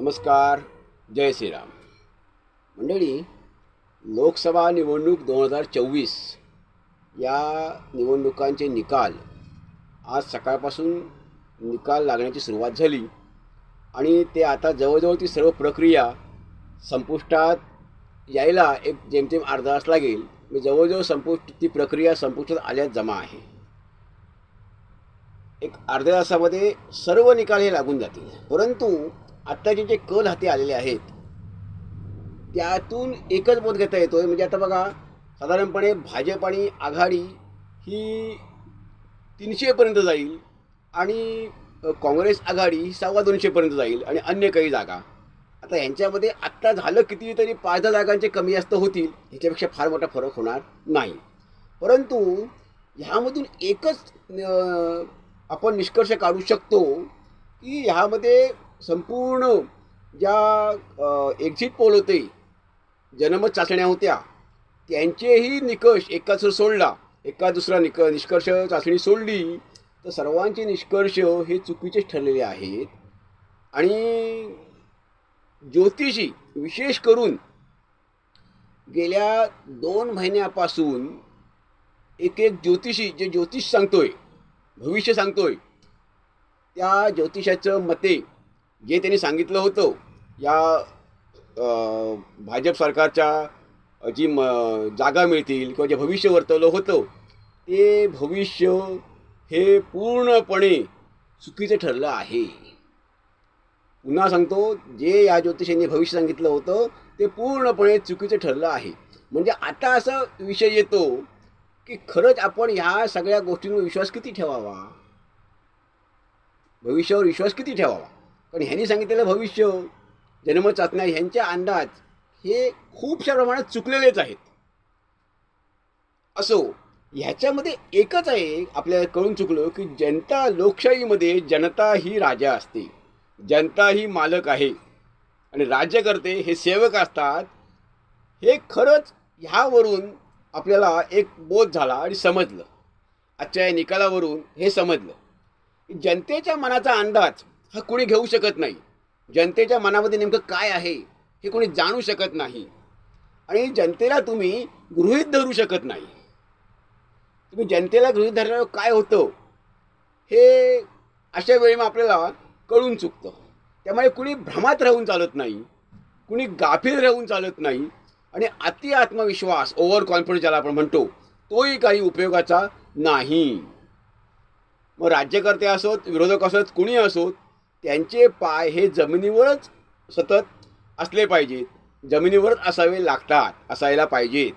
नमस्कार जय श्रीराम. मंडळी लोकसभा निवडणूक दोन हजार चोवीस या निवडणुकांचे निकाल आज सकाळपासून निकाल लागण्याची सुरुवात झाली आणि ते आता जवळजवळ ती सर्व प्रक्रिया संपुष्टात यायला एक जेमतेम अर्धा तास लागेल. मी जवळजवळ संपुष्ट ती प्रक्रिया संपुष्टात आल्यात जमा आहे. एक अर्ध्या तासामध्ये सर्व निकाल हे लागून जातील. परंतु आत्ताचे जे कल हाती आलेले आहेत त्यातून एकच बोध घेता येतोय म्हणजे आता बघा साधारणपणे भाजप आणि आघाडी ही तीनशेपर्यंत जाईल आणि काँग्रेस आघाडी ही सव्वा दोनशेपर्यंत जाईल आणि अन्य काही जागा. आता यांच्यामध्ये आत्ता झालं किती तरी पाच दहा जागांचे कमी जास्त होतील ह्याच्यापेक्षा फार मोठा फरक होणार नाही. परंतु ह्यामधून एकच आपण निष्कर्ष काढू शकतो की ह्यामध्ये संपूर्ण ज्या एक्झिट पोल होते जनमत चाचण्या होत्या त्यांचेही निकष एकाच सोडला. एका दुसरा निक निष्कर्ष चाचणी सोडली. तर सर्वांचे निष्कर्ष हे चुकीचेच ठरलेले आहेत. आणि ज्योतिषी विशेष करून गेल्या दोन महिन्यापासून एक एक ज्योतिषी जे ज्योतिष सांगतोय भविष्य सांगतोय त्या ज्योतिषाचं मते जे त्यांनी सांगितलं होतं या भाजप सरकारच्या जी म जागा मिळतील किंवा जे भविष्य वर्तवलं होतं ते भविष्य हे पूर्णपणे चुकीचं ठरलं आहे. पुन्हा सांगतो जे या ज्योतिषांनी भविष्य सांगितलं होतं ते पूर्णपणे चुकीचं ठरलं आहे. म्हणजे आता असा विषय येतो की खरंच आपण ह्या सगळ्या गोष्टींवर विश्वास किती ठेवावा? भविष्यावर विश्वास किती ठेवावा? कारण ह्यांनी सांगितलेलं भविष्य जन्मचाचण्या ह्यांचे अंदाज हे खूपशा प्रमाणात चुकलेलेच आहेत. असो ह्याच्यामध्ये एकच आहे आपल्याला कळून चुकलो की जनता लोकशाहीमध्ये जनता ही राजा असते. जनता ही मालक आहे. आणि राज्यकर्ते हे सेवक असतात. हे खरंच ह्यावरून आपल्याला एक बोध झाला आणि समजलं. आजच्या या निकालावरून हे समजलं. जनतेच्या मनाचा अंदाज हा कोणी घेऊ शकत नाही. जनतेच्या मनामध्ये नेमकं काय आहे हे कोणी जाणू शकत नाही. आणि जनतेला तुम्ही गृहीत धरू शकत नाही. तुम्ही जनतेला गृहीत धरल्यावर काय होतं हे अशा वेळी मग आपल्याला कळून चुकतं. त्यामुळे कुणी भ्रमात राहून चालत नाही कुणी गाफील राहून चालत नाही. आणि अति आत्मविश्वास ओव्हर कॉन्फिडन्स ज्याला आपण म्हणतो तोही काही उपयोगाचा नाही. मग राज्यकर्ते असोत विरोधक असोत कुणी असोत त्यांचे पाय हे जमिनीवरच सतत असले पाहिजेत. जमिनीवरच असावे लागतात असायला पाहिजेत.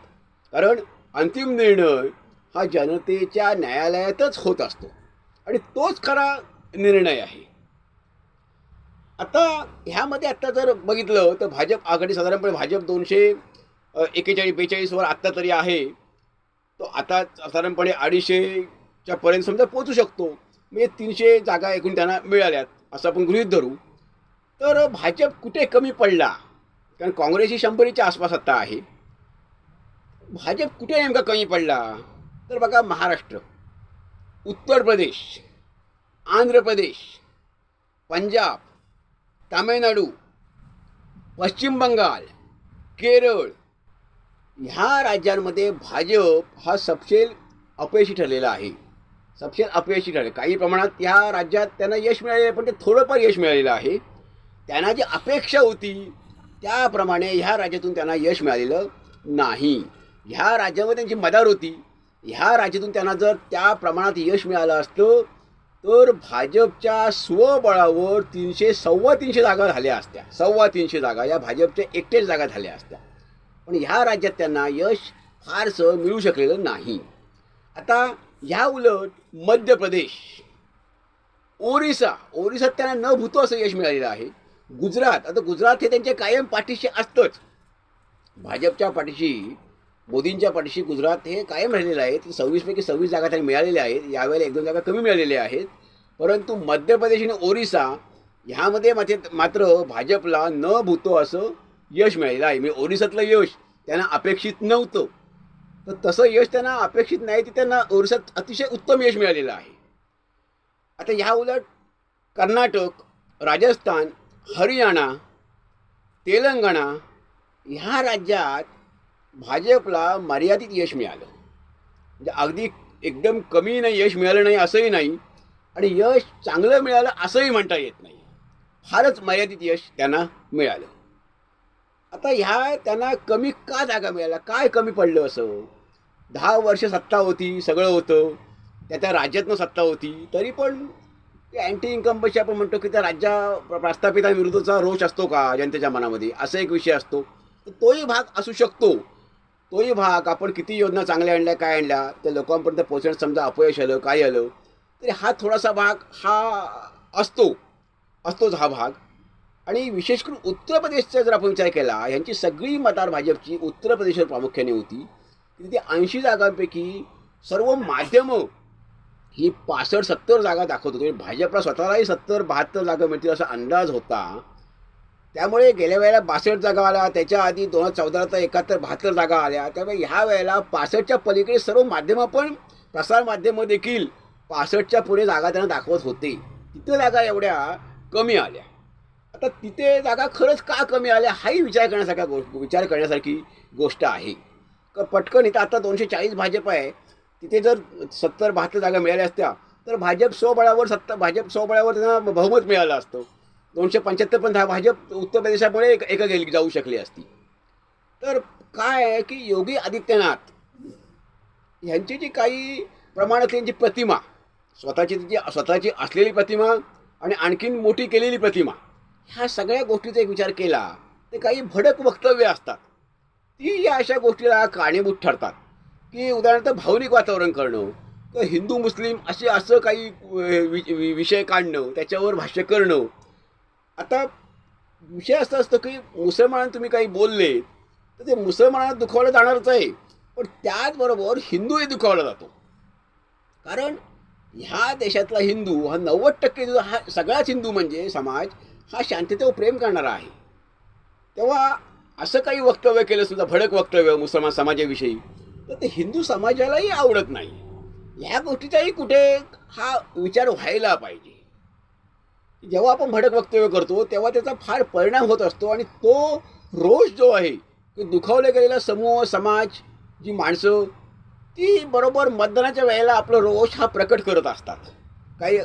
कारण अंतिम निर्णय हा जनतेच्या न्यायालयातच होत असतो. आणि तोच खरा निर्णय आहे. आता ह्यामध्ये आत्ता जर बघितलं तर भाजप आघाडी साधारणपणे भाजप दोनशे एकेचाळीस बेचाळीसवर आत्ता तरी आहे. तो आता साधारणपणे अडीचशेच्या पर्यंत समजा पोचू शकतो. म्हणजे तीनशे जागा एकूण त्यांना मिळाल्यात. असं आपण गृहीत धरू. तर भाजप कुठे कमी पडला? कारण काँग्रेस ही शंभरीच्या आसपास आता आहे. भाजप कुठे नेमका कमी पडला? तर बघा महाराष्ट्र उत्तर प्रदेश आंध्र प्रदेश पंजाब तामिळनाडू पश्चिम बंगाल केरळ ह्या राज्यांमध्ये भाजप हा सपशेल अपयशी ठरलेला आहे. सपशेल अपयशी ठरले. काही प्रमाणात ह्या राज्यात त्यांना यश मिळालेलं पण ते थोडंफार यश मिळालेलं आहे. त्यांना जी अपेक्षा होती त्याप्रमाणे ह्या राज्यातून त्यांना यश मिळालेलं नाही. ह्या राज्यामध्ये त्यांची मदार होती. ह्या राज्यातून त्यांना जर त्या प्रमाणात यश मिळालं असतं तर भाजपच्या स्वबळावर तीनशे सव्वा तीनशे जागा झाल्या असत्या. सव्वा तीनशे जागा या भाजपच्या एकटेच जागा झाल्या असत्या. पण ह्या राज्यात त्यांना यश फारसं मिळू शकलेलं नाही. आता ह्या उलट मध्य प्रदेश ओरिसा ओरिसात त्यांना न भूतो असं यश मिळालेलं आहे. गुजरात आता गुजरात हे त्यांच्या कायम पाठीशी असतंच. भाजपच्या पाठीशी मोदींच्या पाठीशी गुजरात हे कायम राहिलेलं आहे. सव्वीसपैकी सव्वीस जागा त्यांना मिळालेल्या आहेत. यावेळेला एक दोन जागा कमी मिळालेल्या आहेत. परंतु मध्य प्रदेश आणि ओरिसा ह्यामध्ये मात्र मात्र भाजपला न भूतो असं यश मिळालेलं आहे. म्हणजे ओरिसातलं यश त्यांना अपेक्षित नव्हतं. तर तसं यश त्यांना अपेक्षित नाही ते त्यांना ओरिसात अतिशय उत्तम यश मिळालेलं आहे. आता ह्या उलट कर्नाटक राजस्थान हरियाणा तेलंगणा ह्या राज्यात भाजपला मर्यादित यश मिळालं. म्हणजे अगदी एकदम कमी नाही यश मिळालं नाही असंही नाही आणि यश चांगलं मिळालं असंही म्हणता येत नाही. फारच मर्यादित यश त्यांना मिळालं. आता ह्या त्यांना कमी का जागा मिळाला काय कमी पडलं असं? दहा वर्ष सत्ता होती सगळं होतं. त्या त्या राज्यातनं सत्ता होती. तरी पण ते अँटी इन्कम्बन्सी आपण म्हणतो की त्या राज्या प्रस्थापिताविरुद्धचा प्रस्थापितांविरुद्धचा रोष असतो का जनतेच्या मनामध्ये? असा एक विषय असतो. तर तोही भाग असू शकतो. तोही भाग आपण किती योजना चांगल्या आणल्या काय आणल्या त्या लोकांपर्यंत पोहोचण्यात समजा अपयश आलं काय आलं तरी हा थोडासा भाग हा असतो. असतोच हा भाग. आणि विशेष करून उत्तर प्रदेशचा जर आपण विचार केला यांची सगळी मतदार भाजपची उत्तर प्रदेशवर प्रामुख्याने होती. तिथे ऐंशी जागांपैकी सर्व माध्यमं ही पासष्ट सत्तर जागा दाखवत होती. म्हणजे भाजपला स्वतःलाही सत्तर बहात्तर जागा मिळतील असा अंदाज होता. त्यामुळे गेल्या वेळेला बासष्ट जागा आल्या. त्याच्या आधी दोन हजार चौदाला तर एकाहत्तर बहात्तर जागा आल्या. त्यामुळे ह्या वेळेला पासष्टच्या पलीकडे सर्व माध्यमं पण प्रसार माध्यमं देखील पासष्टच्या पुढे जागा त्यांना दाखवत होते. तिथे जागा एवढ्या कमी आल्या. आता तिथे जागा खरंच का कमी आल्या हाही विचार करण्यासारखा गो विचार करण्यासारखी गोष्ट आहे. पटकन इथं आता दोनशे चाळीस भाजप आहे. तिथे जर सत्तर बहात्तर जागा मिळाल्या असत्या तर भाजप स्वबळावर सत्ता भाजप स्वबळावर त्यांना बहुमत मिळालं असतं. दोनशे पंच्याहत्तर पण दहा भाजप उत्तर प्रदेशामुळे एक एका गेली जाऊ शकली असती. तर काय आहे की योगी आदित्यनाथ ह्यांची जी काही प्रमाणात त्यांची प्रतिमा स्वतःची जी स्वतःची असलेली प्रतिमा आणि आणखीन मोठी केलेली प्रतिमा ह्या सगळ्या गोष्टीचा एक विचार केला ते काही भडक वक्तव्य असतात. ती या अशा गोष्टीला कारणीभूत ठरतात. की उदाहरणार्थ भावनिक वातावरण करणं तर हिंदू मुस्लिम असे असं काही वि- वि- विषय काढणं त्याच्यावर भाष्य करणं. आता विषय असं असतं की मुसलमानांना तुम्ही काही बोलले तर ते मुसलमानांना दुखावलं जाणारच आहे. पण त्याचबरोबर हिंदूही दुखावला जातो. कारण ह्या देशातला हिंदू हा नव्वद टक्के हा सगळाच हिंदू म्हणजे समाज हा शांततेवर प्रेम करणारा आहे. तेव्हा असं काही वक्तव्य केलं समजा भडक वक्तव्य मुसलमान समाजाविषयी तर ते हिंदू समाजालाही आवडत नाही. ह्या गोष्टीचाही कुठे हा विचार व्हायला पाहिजे. जेव्हा आपण भडक वक्तव्य करतो तेव्हा त्याचा फार परिणाम होत असतो आणि तो रोष जो आहे की दुखावले गेलेला समूह समाज जी माणसं ती बरोबर मतदानाच्या वेळेला आपला रोष हा प्रकट करत असतात. काही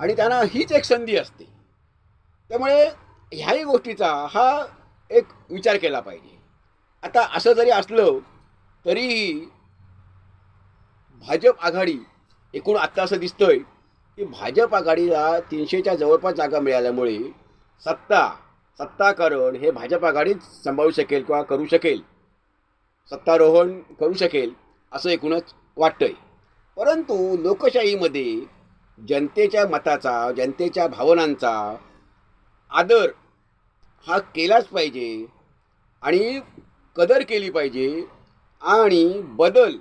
आणि त्यांना हीच एक संधी असते. त्यामुळे ह्याही गोष्टीचा हा एक विचार केला पाहिजे. आता असं जरी असलं तरीही भाजप आघाडी एकूण आत्ता असं दिसतंय की भाजप आघाडीला तीनशेच्या जवळपास जागा मिळाल्यामुळे सत्ता सत्ताकरण हे भाजप आघाडीच सांभाळू शकेल किंवा करू शकेल. सत्तारोहण करू शकेल असं एकूणच वाटतंय. परंतु लोकशाहीमध्ये जनतेच्या मताचा जनतेच्या भावनांचा आदर हा केलाच पाहिजे आणि कदर केली पाहिजे आणि बदल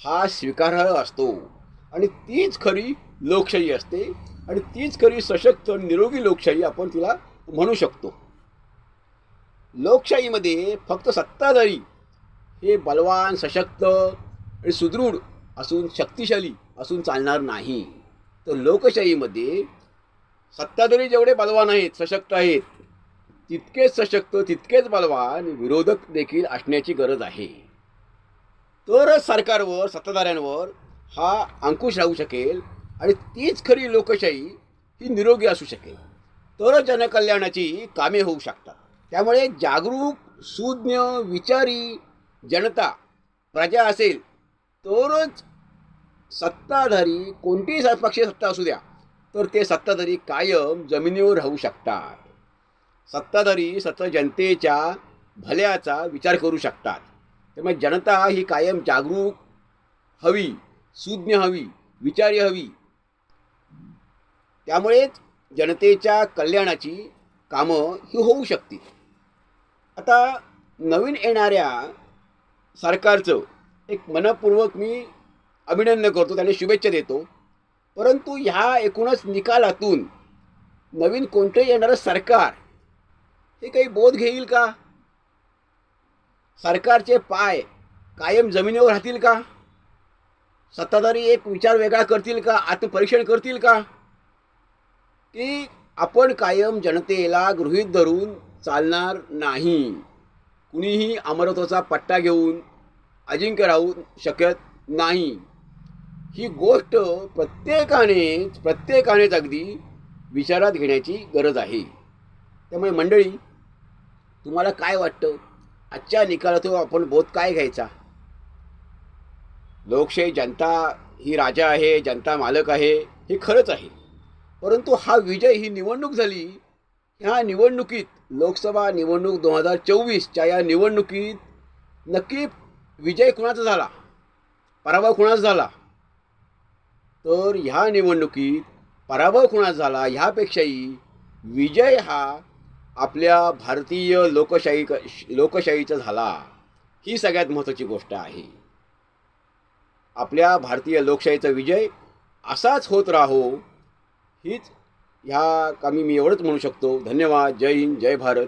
हा स्वीकारार्ह असतो. आणि तीच खरी लोकशाही असते आणि तीच खरी सशक्त निरोगी लोकशाही आपण तिला म्हणू शकतो. लोकशाहीमध्ये फक्त सत्ताधारी हे बलवान सशक्त आणि सुदृढ असून शक्तिशाली असून चालणार नाही. तर लोकशाहीमध्ये सत्ताधारी जेवढे बलवान आहेत सशक्त आहेत तितकेच सशक्त तितकेच बलवान विरोधक देखील असण्याची गरज आहे. तरच सरकारवर सत्ताधाऱ्यांवर हा अंकुश राहू शकेल आणि तीच खरी लोकशाही ही निरोगी असू शकेल. तरच जनकल्याणाची कामे होऊ शकतात. त्यामुळे जागरूक सुज्ञ विचारी जनता प्रजा असेल तरच सत्ताधारी कोणतीही पक्षीय सत्ता असू द्या तर ते सत्ताधारी कायम जमिनीवर राहू शकतात. सत्ताधारी सतत जनतेच्या भल्याचा विचार करू शकतात. त्यामुळे जनता ही कायम जागरूक हवी सुज्ञ हवी विचारी हवी. त्यामुळेच जनतेच्या कल्याणाची कामं ही होऊ शकतील. आता नवीन येणाऱ्या सरकारचं एक मनपूर्वक मी अभिनंदन करतो त्याने शुभेच्छा देतो. परंतु ह्या एकूणच निकालातून नवीन कोणतंही येणारं सरकार हे काही बोध घेईल का? सरकारचे पाय कायम जमिनीवर राहतील का? सत्ताधारी एक विचार वेगळा करतील का? आत्मपरीक्षण करतील का? की आपण कायम जनतेला गृहीत धरून चालणार नाही. कुणीही अमरत्वाचा पट्टा घेऊन अजिंक्य राहू शकत नाही. ही गोष्ट प्रत्येकानेच प्रत्येकानेच अगदी विचारात घेण्याची गरज आहे. त्यामुळे मंडळी तुम्हाला काय वाटतं? आजच्या निकालातून आपण बोध काय घ्यायचा? लोकशाही जनता ही राजा आहे जनता मालक आहे हे खरंच आहे. परंतु हा विजय ही निवडणूक झाली ह्या निवडणुकीत लोकसभा निवडणूक दोन हजार चोवीसच्या या निवडणुकीत नक्की विजय कुणाचा झाला? पराभव कुणाचा झाला? तर ह्या निवडणुकीत पराभव कुणाचा झाला? ह्यापेक्षाही विजय हा आपल्या भारतीय लोकशाही लोकशाहीचा झाला ही सगळ्यात महत्त्वाची गोष्ट आहे. आपल्या भारतीय लोकशाहीचा विजय असाच होत राहो हीच ह्या कामी मी एवढंच म्हणू शकतो. धन्यवाद. जय हिंद जय भारत.